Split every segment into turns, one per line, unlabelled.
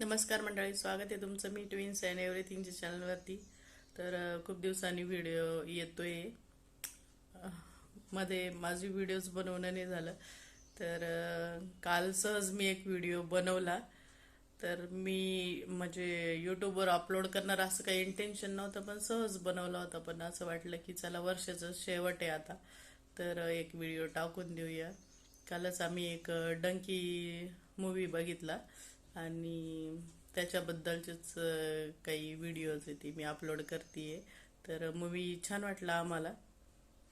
नमस्कार मंडळी स्वागत आहे तुमचं मी ट्विन्स अँड एव्हरीथिंगच्या चॅनलवरती तर खूप दिवसांनी व्हिडिओ येतोय. आहे मध्ये माझी व्हिडिओज बनवणं नाही झालं. तर काल सहज मी एक व्हिडिओ बनवला. तर मी म्हणजे यूट्यूबवर अपलोड करणार असं काही इंटेन्शन नव्हतं पण सहज बनवला होता. पण असं वाटलं की चला वर्षाचं शेवट आहे आता. तर एक व्हिडिओ टाकून देऊया. कालच आम्ही एक डंकी मूवी बघितला. आणि त्याच्याबद्दलचेच काही व्हिडिओज आहे ती मी अपलोड करते तर मूवी छान वाटला आम्हाला.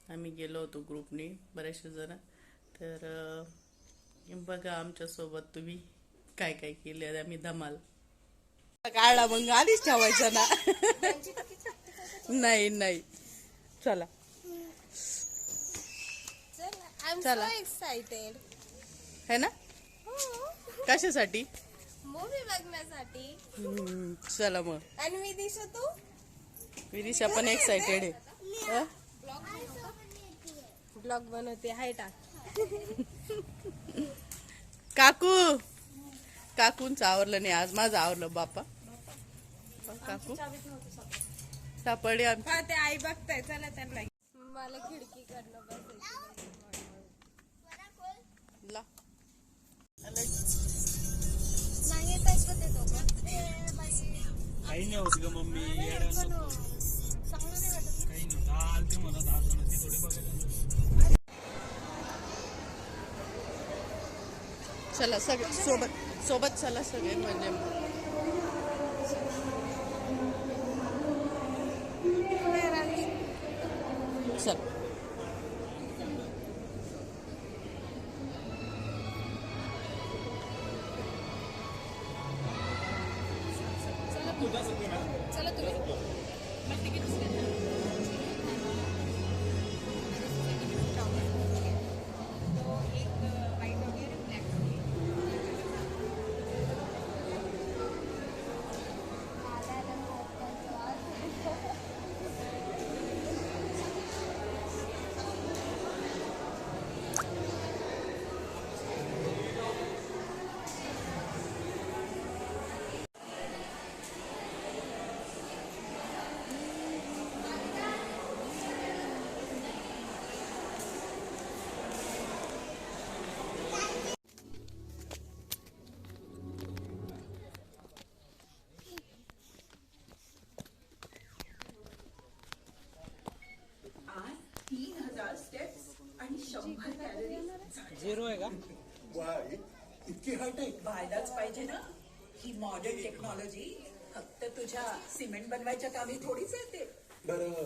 आम्ही गेलो होतो ग्रुपनी बरेचसे जण. तर बघा आमच्यासोबत तुम्ही काय काय केले आम्ही धमाल. काढला मग आधीच ठेवायचा ना. नाही नाही. चला. चला.
सो एक्साइटेड
है ना? कशासाठी?
मूवी बघण्यासाठी.
चला मग.
आणि मी दिसू तू?
विदिशा पण एक्साइटेड आहे?
ब्लॉग बनवते. हाय टाक.
काकू. काकूंच आवरलं नाही आज. माझं आवरलं बापा काकू. सापडे
आई बघताय. चला त्यांना मला खिडकी करणं
होत ग मम्मी? काही नव्हतं. मला दहा जण ते थोडे बघायला
चला सगळे सोबत सोबत चला सगळे म्हणजे. चल.
चला तुम्ही.
स्टेप्स आणि शंभर कॅलरी
झिरो आहे का?
वाय इतकी हायटेक
व्हायलाच पाहिजे ना. ही मॉडर्न टेक्नॉलॉजी फक्त तुझ्या सिमेंट बनवायच्या कामी थोडीच येते
बरं.